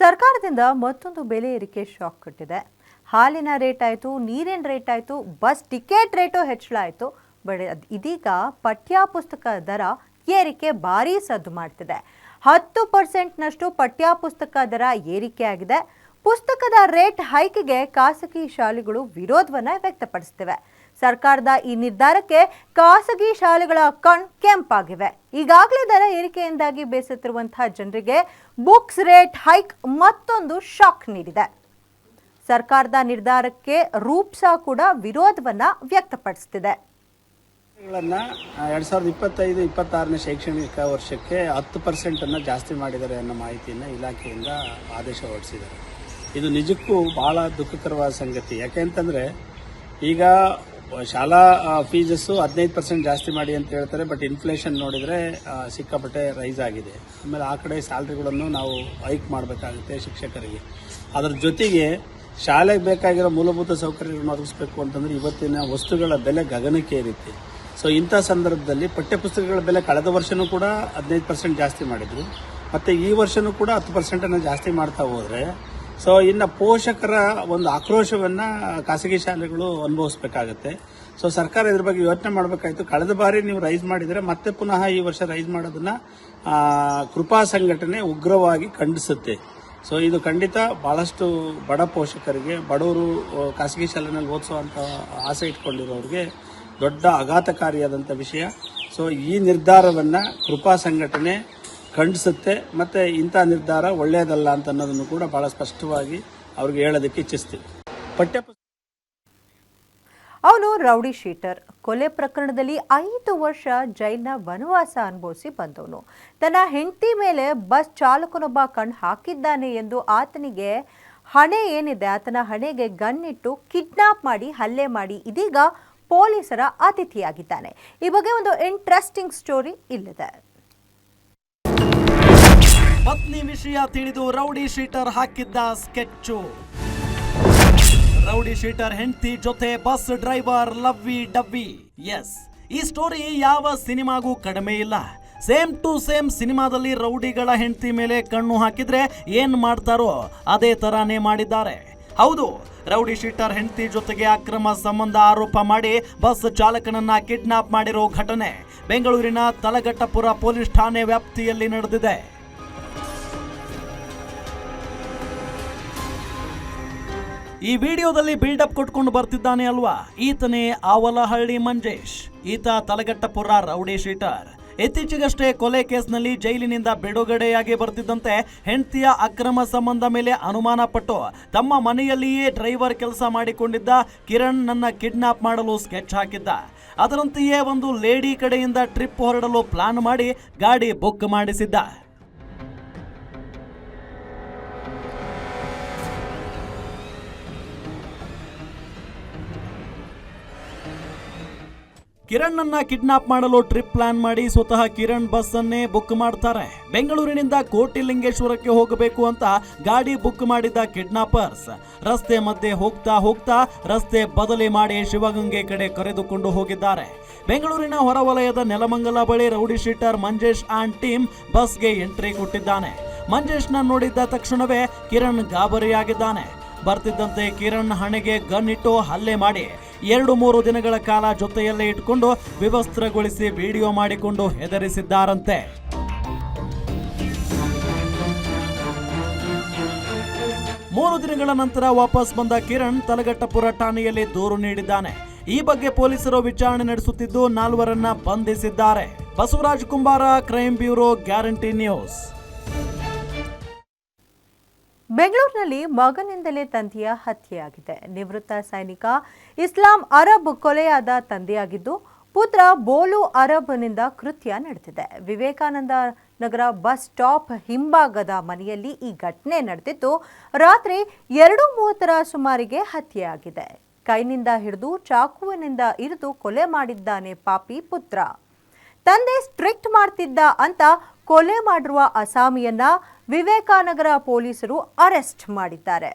ಸರ್ಕಾರದಿಂದ ಮತ್ತೊಂದು ಬೆಲೆ ಏರಿಕೆ ಶಾಕ್ ಕೊಟ್ಟಿದೆ ಹಾಲಿನ ರೇಟ್ ಆಯಿತು, ನೀರಿನ ರೇಟ್ ಆಯಿತು, ಬಸ್ ಟಿಕೆಟ್ ರೇಟು ಹೆಚ್ಚಳ ಆಯಿತು ಬಟ್ ಇದೀಗ ಪಠ್ಯ ಪುಸ್ತಕ ದರ ಏರಿಕೆ ಭಾರೀ ಸದ್ದು ಮಾಡ್ತಿದೆ. ಹತ್ತು ಪರ್ಸೆಂಟ್ನಷ್ಟು ಪಠ್ಯ ಪುಸ್ತಕ ದರ ಏರಿಕೆ ಆಗಿದೆ. ಪುಸ್ತಕದ ರೇಟ್ ಹೈಕ್ಗೆ ಖಾಸಗಿ ಶಾಲೆಗಳು ವಿರೋಧವನ್ನು ವ್ಯಕ್ತಪಡಿಸ್ತಿವೆ. ಸರ್ಕಾರದ ಈ ನಿರ್ಧಾರಕ್ಕೆ ಖಾಸಗಿ ಶಾಲೆಗಳ ಕಣ್ ಕೆಂಪಾಗಿವೆ. ಈಗಾಗಲೇ ದರ ಏರಿಕೆಯಿಂದಾಗಿ ಬೇಸತ್ತಿರುವಂತಹ ಜನರಿಗೆ ಬುಕ್ಸ್ ರೇಟ್ ಹೈಕ್ ಮತ್ತೊಂದು ಶಾಕ್ ನೀಡಿದೆ. ಸರ್ಕಾರದ ನಿರ್ಧಾರಕ್ಕೆ ರೂಪ್ಸಾ ಕೂಡ ವಿರೋಧವನ್ನ ವ್ಯಕ್ತಪಡಿಸುತ್ತಿದೆ ಎರಡು ಸಾವಿರದ ಇಪ್ಪತ್ತೈದು, ಇಪ್ಪತ್ತಾರನೇ ಶೈಕ್ಷಣಿಕ ವರ್ಷಕ್ಕೆ ಹತ್ತು ಪರ್ಸೆಂಟನ್ನು ಜಾಸ್ತಿ ಮಾಡಿದ್ದಾರೆ ಅನ್ನೋ ಮಾಹಿತಿಯನ್ನು ಇಲಾಖೆಯಿಂದ ಆದೇಶ ಹೊರಡಿಸಿದ್ದಾರೆ. ಇದು ನಿಜಕ್ಕೂ ಭಾಳ ದುಃಖಕರವಾದ ಸಂಗತಿ. ಯಾಕೆಂತಂದರೆ ಈಗ ಶಾಲಾ ಫೀಸಸ್ಸು ಹದಿನೈದು ಪರ್ಸೆಂಟ್ ಜಾಸ್ತಿ ಮಾಡಿ ಅಂತ ಹೇಳ್ತಾರೆ ಬಟ್ ಇನ್ಫ್ಲೇಷನ್ ನೋಡಿದ್ರೆ ಸಿಕ್ಕಾಪಟ್ಟೆ ರೈಸ್ ಆಗಿದೆ. ಆಮೇಲೆ ಆ ಕಡೆ ಸ್ಯಾಲ್ರಿಗಳನ್ನು ನಾವು ಹೈಕ್ ಮಾಡಬೇಕಾಗುತ್ತೆ ಶಿಕ್ಷಕರಿಗೆ. ಅದರ ಜೊತೆಗೆ ಶಾಲೆಗೆ ಬೇಕಾಗಿರೋ ಮೂಲಭೂತ ಸೌಕರ್ಯಗಳನ್ನು ಒದಗಿಸ್ಬೇಕು ಅಂತಂದ್ರೆ ಇವತ್ತಿನ ವಸ್ತುಗಳ ಬೆಲೆ ಗಗನಕ್ಕೆ ಏರಿತ್ತು. ಸೊ ಇಂಥ ಸಂದರ್ಭದಲ್ಲಿ ಪಠ್ಯಪುಸ್ತಕಗಳ ಬೆಲೆ ಕಳೆದ ವರ್ಷನೂ ಕೂಡ ಹದಿನೈದು ಪರ್ಸೆಂಟ್ ಜಾಸ್ತಿ ಮಾಡಿದ್ರು. ಮತ್ತೆ ಈ ವರ್ಷನೂ ಕೂಡ ಹತ್ತು ಪರ್ಸೆಂಟನ್ನು ಜಾಸ್ತಿ ಮಾಡ್ತಾ ಹೋದ್ರೆ ಸೊ ಇನ್ನು ಪೋಷಕರ ಒಂದು ಆಕ್ರೋಶವನ್ನು ಖಾಸಗಿ ಶಾಲೆಗಳು ಅನುಭವಿಸಬೇಕಾಗತ್ತೆ. ಸೊ ಸರ್ಕಾರ ಇದ್ರ ಬಗ್ಗೆ ಯೋಚನೆ ಮಾಡಬೇಕಾಯ್ತು. ಕಳೆದ ಬಾರಿ ನೀವು ರೈಸ್ ಮಾಡಿದರೆ ಮತ್ತೆ ಪುನಃ ಈ ವರ್ಷ ರೈಸ್ ಮಾಡೋದನ್ನು ಕೃಪಾ ಸಂಘಟನೆ ಉಗ್ರವಾಗಿ ಖಂಡಿಸುತ್ತೆ. ಸೊ ಇದು ಖಂಡಿತ ಭಾಳಷ್ಟು ಬಡ ಪೋಷಕರಿಗೆ, ಬಡವರು ಖಾಸಗಿ ಶಾಲೆನಲ್ಲಿ ಓದಿಸುವಂಥ ಆಸೆ ಇಟ್ಕೊಂಡಿರೋರಿಗೆ ದೊಡ್ಡ ಆಘಾತಕಾರಿಯಾದಂಥ ವಿಷಯ. ಸೊ ಈ ನಿರ್ಧಾರವನ್ನು ಕೃಪಾ ಸಂಘಟನೆ ಖಂಡಿಸುತ್ತೆ. ಮತ್ತೆ ಇಂಥ ನಿರ್ಧಾರ ಒಳ್ಳೆಯದಲ್ಲ ಅಂತ ಅನ್ನೋದನ್ನು ಕೂಡ ಬಹಳ ಸ್ಪಷ್ಟವಾಗಿ ಅವ್ರಿಗೆ ಹೇಳೋದಕ್ಕೆ ಇಚ್ಛಿಸ್ತೀವಿ. ಪಠ್ಯ ಅವನು ರೌಡಿ ಶೀಟರ್. ಕೊಲೆ ಪ್ರಕರಣದಲ್ಲಿ ಐದು ವರ್ಷ ಜೈಲ್ನ ವನವಾಸ ಅನುಭವಿಸಿ ಬಂದವನು. ತನ್ನ ಹೆಂಡತಿ ಮೇಲೆ ಬಸ್ ಚಾಲಕನೊಬ್ಬ ಕಣ್ಣು ಹಾಕಿದ್ದಾನೆ ಎಂದು ಆತನಿಗೆ ಹಣೆ ಏನಿದೆ? ಆತನ ಹಣೆಗೆ ಗನ್ನಿಟ್ಟು ಕಿಡ್ನಾಪ್ ಮಾಡಿ, ಹಲ್ಲೆ ಮಾಡಿ ಇದೀಗ ಪೊಲೀಸರ ಅತಿಥಿಯಾಗಿದ್ದಾನೆ. ಈ ಬಗ್ಗೆ ಒಂದು ಇಂಟ್ರೆಸ್ಟಿಂಗ್ ಸ್ಟೋರಿ ಇಲ್ಲಿದೆ. ಪತ್ನಿ ವಿಷಯ ತಿಳಿದು ರೌಡಿ ಶೀಟರ್ ಹಾಕಿದ್ದ ಸ್ಕೆಚ್ಚು. ರೌಡಿ ಶೀಟರ್ ಹೆಂಡತಿ ಜೊತೆ bus driver lovey dovey. Yes, ಈ ಸ್ಟೋರಿ ಯಾವ ಸಿನಿಮಾಗೂ ಕಡಿಮೆ ಇಲ್ಲ. ಸೇಮ್ ಟು ಸೇಮ್ ಸಿನಿಮಾದಲ್ಲಿ ರೌಡಿಗಳ ಹೆಂಡತಿ ಮೇಲೆ ಕಣ್ಣು ಹಾಕಿದ್ರೆ ಏನ್ ಮಾಡ್ತಾರೋ ಅದೇ ತರಾನೇ ಮಾಡಿದ್ದಾರೆ. ಹೌದು, ರೌಡಿ ಶೀಟರ್ ಹೆಂಡತಿ ಜೊತೆಗೆ ಅಕ್ರಮ ಸಂಬಂಧ ಆರೋಪ ಮಾಡಿ ಬಸ್ ಚಾಲಕನನ್ನ ಕಿಡ್ನಾಪ್ ಮಾಡಿರೋ ಘಟನೆ ಬೆಂಗಳೂರಿನ ತಲಘಟ್ಟಪುರ ಪೊಲೀಸ್ ಠಾಣೆ ವ್ಯಾಪ್ತಿಯಲ್ಲಿ ನಡೆದಿದೆ. ಈ ವಿಡಿಯೋದಲ್ಲಿ ಬಿಲ್ಡಪ್ ಕೊಟ್ಕೊಂಡು ಬರ್ತಿದ್ದಾನೆ ಅಲ್ವಾ? ಈತನೇ ಆವಲಹಳ್ಳಿ ಮಂಜೇಶ್. ಈತ ತಲಗಟ್ಟಪುರ ರೌಡಿ ಶೀಟರ್. ಇತ್ತೀಚೆಗಷ್ಟೇ ಕೊಲೆ ಕೇಸ್ನಲ್ಲಿ ಜೈಲಿನಿಂದ ಬಿಡುಗಡೆಯಾಗಿ ಬರ್ತಿದ್ದಂತೆ ಹೆಂಡತಿಯ ಅಕ್ರಮ ಸಂಬಂಧ ಮೇಲೆ ಅನುಮಾನ ಪಟ್ಟು ತಮ್ಮ ಮನೆಯಲ್ಲಿಯೇ ಡ್ರೈವರ್ ಕೆಲಸ ಮಾಡಿಕೊಂಡಿದ್ದ ಕಿರಣ್ ನನ್ನ ಕಿಡ್ನಾಪ್ ಮಾಡಲು ಸ್ಕೆಚ್ ಹಾಕಿದ್ದ. ಅದರಂತೆಯೇ ಒಂದು ಲೇಡಿ ಕಡೆಯಿಂದ ಟ್ರಿಪ್ ಹೊರಡಲು ಪ್ಲಾನ್ ಮಾಡಿ ಗಾಡಿ ಬುಕ್ ಮಾಡಿಸಿದ್ದ. ಕಿರಣ್ ಕಿಡ್ನಾಪ್ ಮಾಡಲು ಟ್ರಿಪ್ ಪ್ಲಾನ್ ಮಾಡಿ ಸ್ವತಃ ಕಿರಣ್ ಬಸ್ ಅನ್ನೇ ಬುಕ್ ಮಾಡ್ತಾರೆ. ಬೆಂಗಳೂರಿನಿಂದ ಕೋಟಿಲಿಂಗೇಶ್ವರಕ್ಕೆ ಹೋಗಬೇಕು ಅಂತ ಗಾಡಿ ಬುಕ್ ಮಾಡಿದ್ದ ಕಿಡ್ನಾಪರ್ಸ್. ರಸ್ತೆ ಮಧ್ಯೆ ಹೋಗ್ತಾ ಹೋಗ್ತಾ ರಸ್ತೆ ಬದಲಿ ಮಾಡಿ ಶಿವಗಂಗೆ ಕಡೆ ಕರೆದುಕೊಂಡು ಹೋಗಿದ್ದಾರೆ. ಬೆಂಗಳೂರಿನ ಹೊರವಲಯದ ನೆಲಮಂಗಲ ಬಳಿ rowdy sheeter Manjesh and team ಬಸ್ಗೆ ಎಂಟ್ರಿ ಕೊಟ್ಟಿದ್ದಾನೆ. ಮಂಜೇಶ್ನ ನೋಡಿದ್ದ ತಕ್ಷಣವೇ ಕಿರಣ್ ಗಾಬರಿಯಾಗಿದ್ದಾನೆ. ಬರ್ತಿದ್ದಂತೆ ಕಿರಣ್ ಹಣೆಗೆ ಗನ್ ಇಟ್ಟು ಹಲ್ಲೆ ಮಾಡಿ ಎರಡು ಮೂರು ದಿನಗಳ ಕಾಲ ಜೊತೆಯಲ್ಲೇ ಇಟ್ಕೊಂಡು ವಿವಸ್ತ್ರಗೊಳಿಸಿ ವಿಡಿಯೋ ಮಾಡಿಕೊಂಡು ಹೆದರಿಸಿದ್ದಾರಂತೆ. ಮೂರು ದಿನಗಳ ನಂತರ ವಾಪಸ್ ಬಂದ ಕಿರಣ್ ತಲಗಟ್ಟಪುರ ಠಾಣೆಯಲ್ಲಿ ದೂರು ನೀಡಿದ್ದಾನೆ. ಈ ಬಗ್ಗೆ ಪೊಲೀಸರು ವಿಚಾರಣೆ ನಡೆಸುತ್ತಿದ್ದು ನಾಲ್ವರನ್ನ ಬಂಧಿಸಿದ್ದಾರೆ. ಬಸವರಾಜ್ ಕುಂಬಾರ ಕ್ರೈಮ್ ಬ್ಯೂರೋ ಗ್ಯಾರಂಟಿ ನ್ಯೂಸ್ ಬೆಂಗಳೂರಿನಲ್ಲಿ ಮಗನಿಂದಲೇ ತಂದೆಯ ಹತ್ಯೆಯಾಗಿದೆ. ನಿವೃತ್ತ ಸೈನಿಕ ಇಸ್ಲಾಂ ಅರಬ್ ಕೊಲೆಯಾದ ತಂದೆಯಾಗಿದ್ದು, ಪುತ್ರ ಬೋಲು ಅರಬ್ನಿಂದ ಕೃತ್ಯ ನಡೆದಿದೆ. ವಿವೇಕಾನಂದ ನಗರ ಬಸ್ ಸ್ಟಾಪ್ ಹಿಂಭಾಗದ ಮನೆಯಲ್ಲಿ ಈ ಘಟನೆ ನಡೆದಿದ್ದು, ರಾತ್ರಿ ಎರಡು ಮೂವತ್ತರ ಸುಮಾರಿಗೆ ಹತ್ಯೆಯಾಗಿದೆ. ಕೈನಿಂದ ಹಿಡಿದು ಚಾಕುವಿನಿಂದ ಇರಿದು ಕೊಲೆ ಮಾಡಿದ್ದಾನೆ ಪಾಪಿ ಪುತ್ರ. ತಂದೆ ಸ್ಟ್ರಿಕ್ಟ್ ಮಾಡ್ತಿದ್ದ ಅಂತ ಕೊಲೆ ಮಾಡಿರುವ ಅಸಾಮಿಯನ್ನ ವಿವೇಕಾನಗರ ಪೊಲೀಸರು ಅರೆಸ್ಟ್ ಮಾಡಿದ್ದಾರೆ.